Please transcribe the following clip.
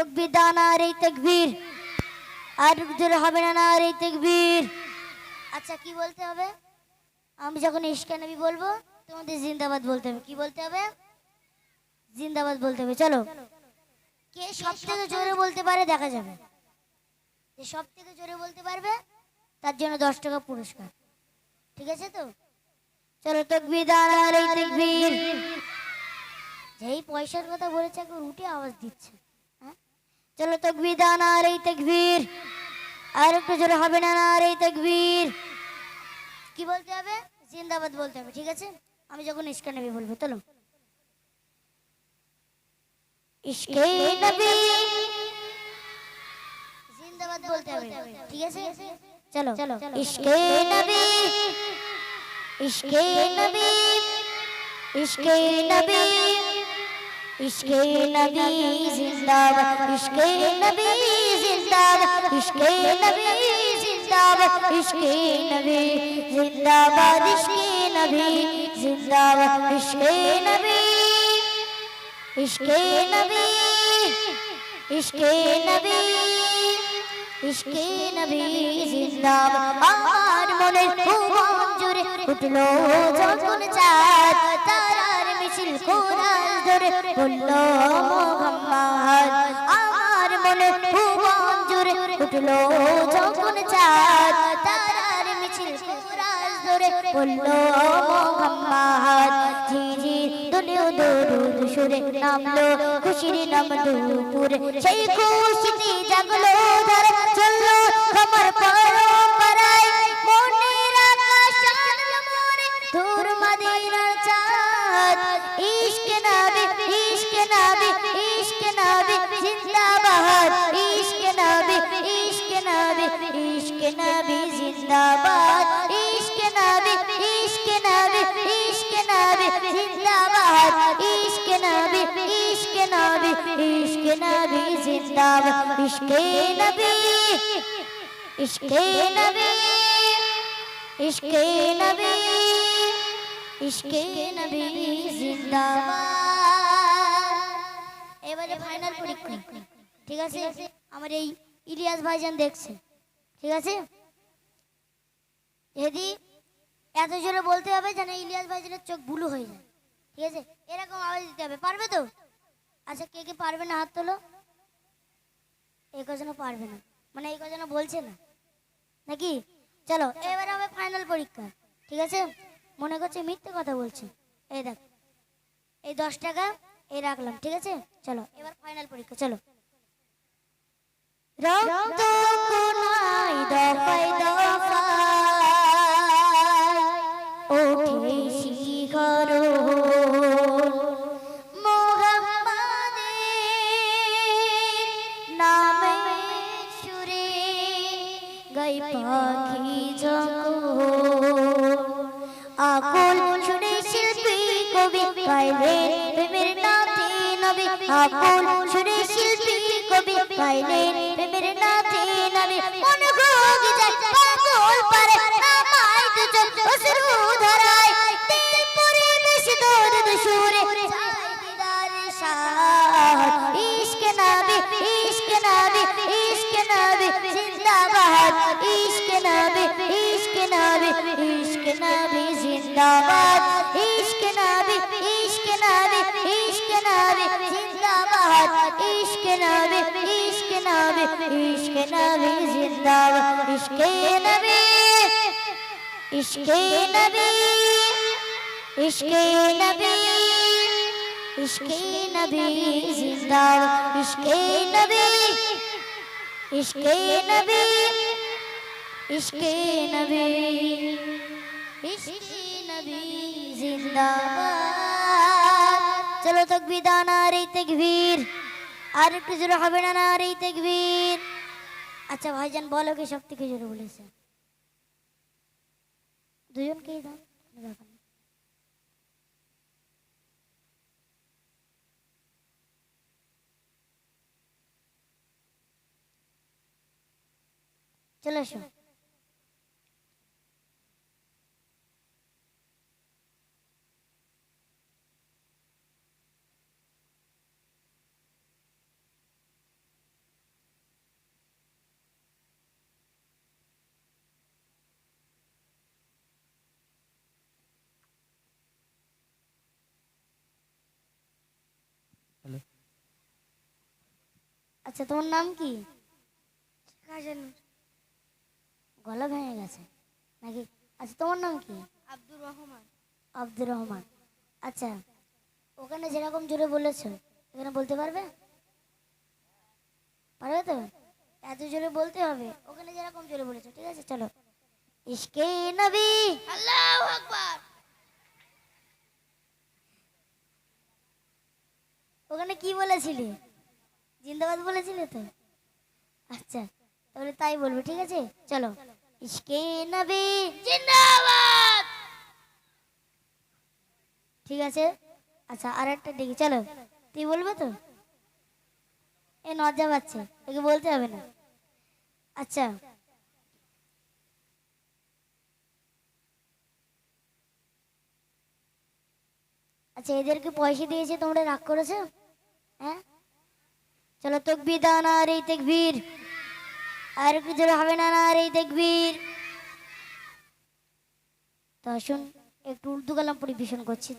তকবির দাও না আর তকবীর। আর জোরে হবে না না আর এই তকবীর। আচ্ছা কি বলতে হবে? আমি যখন ইশকা নবী বলব, তোমাদের জিন্দাবাদ বলতে হবে। কি বলতে হবে? জিন্দাবাদ বলতে হবে। চলো। কে সব থেকে জোরে বলতে পারে দেখা যাবে। যে সব থেকে জোরে বলতে পারবে, তার জন্য দশ টাকা পুরস্কার। ঠিক আছে তো? চলো তকবির এই তকবীর। যেই পয়সার কথা বলেছে একবার উঠে আওয়াজ দিচ্ছে? চলো তকবির দান আর এই তকবীর আর একটু জোরে হবে না না আর এই তকবীর কি বলতে হবে? জিন্দাবাদ বলতে হবে, ঠিক আছে? আমি যখন ইস্কা নবী বলব, চলো। ইশকে নবী। জিন্দাবাদ বলতে হবে, ঠিক আছে? চলো চলো। ইশকে নবী। ইশকে নবী। ইশকে নবী। ইশকে নবী জিন্দাবাদ, ইশকে নবী জিন্দাবাদ, ইশকে নবী জিন্দাবাদ, ইশকে নবী জিন্দাবাদ, ইশকে নবী জিন্দাবাদ, ইশকে নবী ইশকে নবী ইশকে নবী ইশকে নবী জিন্দাবাদ। আমার মনে ভুবন জুড়ে উঠল যখন কোরাল ধরে মোহাম্মদ। আমার মনে ভুবন জুড়ে উঠল যখন চাঁদ, তারার মিছিল কোরাল ধরে বলল, মোহাম্মদ জি দুনিয়া দরুদ সুরে নামলো, খুশির নাম দুপুরে। সেই খুশিতে জাগলো ধরে, চলল নবী জিন্দাবাদ, ইশক নবী ইশক নবী ইশক নবী জিন্দাবাদ, ইশক নবী, ইশক ইশক জিন্দাবাদ, ইশকে ইশকে ইশকে ইশকে জিন্দাবাদ। এবারে ফাইনাল পরীক্ষা। ঠিক আছে? আমার এই ইলিয়াস ভাইজান দেখছে। ঠিক আছে? যদি এত জোরে বলতে হবে যেন ইলিয়াস ভাইজানের চোখ বুলু হয়ে যায়। ঠিক আছে? এরকম আওয়াজ দিতে হবে। পারবে তো? আচ্ছা কে কে পারবে না হাত তোলো? এই কজনও পারবে না। মানে এই কজনও বলছে না। নাকি? চলো, এবার হবে ফাইনাল পরীক্ষা। ঠিক আছে? মনে করছে মিথ্যে কথা বলছে। এই দেখ, এই দশ টাকা এই রাখলাম। ঠিক আছে? চলো, এবার ফাইনাল পরীক্ষা। চলো। কবি গাইলেন প্রেমের নাথে নবী আকুল সুরে শিল্পী কবি গাইলেন প্রেমের নাথে নবী। মন ভোগে যায়, পাগল পারে নামায় দুজন অশ্রু ধারায়। দিল পুরে বেশ দর্দ সুরে ইশক নবী ইশক নবী ইশক নবী, জিন্দাবাদ। ইশক নবী ইশক নবী ইশক নবী, জিন্দাবাদ। ইশক নবী ইশক নবী ইশক নবী জিন্দাবাদ ইশক নবী ইশক নবী ইশক নবী ইশক নবী জিন্দাবাদ ইশক নবী ইশক নবী ইশক নবী ইশক নবী জিন্দাবাদ চলো তকবীর দান আর এই তকবীর আর একটু জোরে হবে না না, আর এই দেখবির আচ্ছা ভাইজান, বলো কি সব থেকে জোরে বলেছে? দুজনকেই দাও। চলে এসো আচ্ছা তোমার নাম কি? গলা ভেঙে গেছে। নাকি আচ্ছা তোমার নাম কি? আব্দুর রহমান। আব্দুর রহমান। আচ্ছা ওখানে যেরকম জোরে বলেছ এখানে বলতে পারবে? পারবে তো? এত জোরে বলতে হবে ওখানে যেরকম জোরে বলেছ ঠিক আছে চলো। ইশকে নবী! আল্লাহু আকবার! ওখানে কি বলেছিলে? জিন্দাবাদ বলেছিলে তো? আচ্ছা তাহলে তাই বলব, ঠিক আছে? চলো। ইশকে নবী জিন্দাবাদ! ঠিক আছে? আচ্ছা আর একটা দেখি, চলো। তুই বলবে তো? এ নজা পাচ্ছে একে বলতে হবে না। আচ্ছা। আচ্ছা এদেরকে পয়সা দিয়েছে, তোমরা রাগ করেছ? হ্যাঁ? চলো তকবি দাও না এই তকবীর। আর জোরে হবে না না এই তকবীর। তো আসুন, একটু উর্দু কালাম পরিবেশন করছি।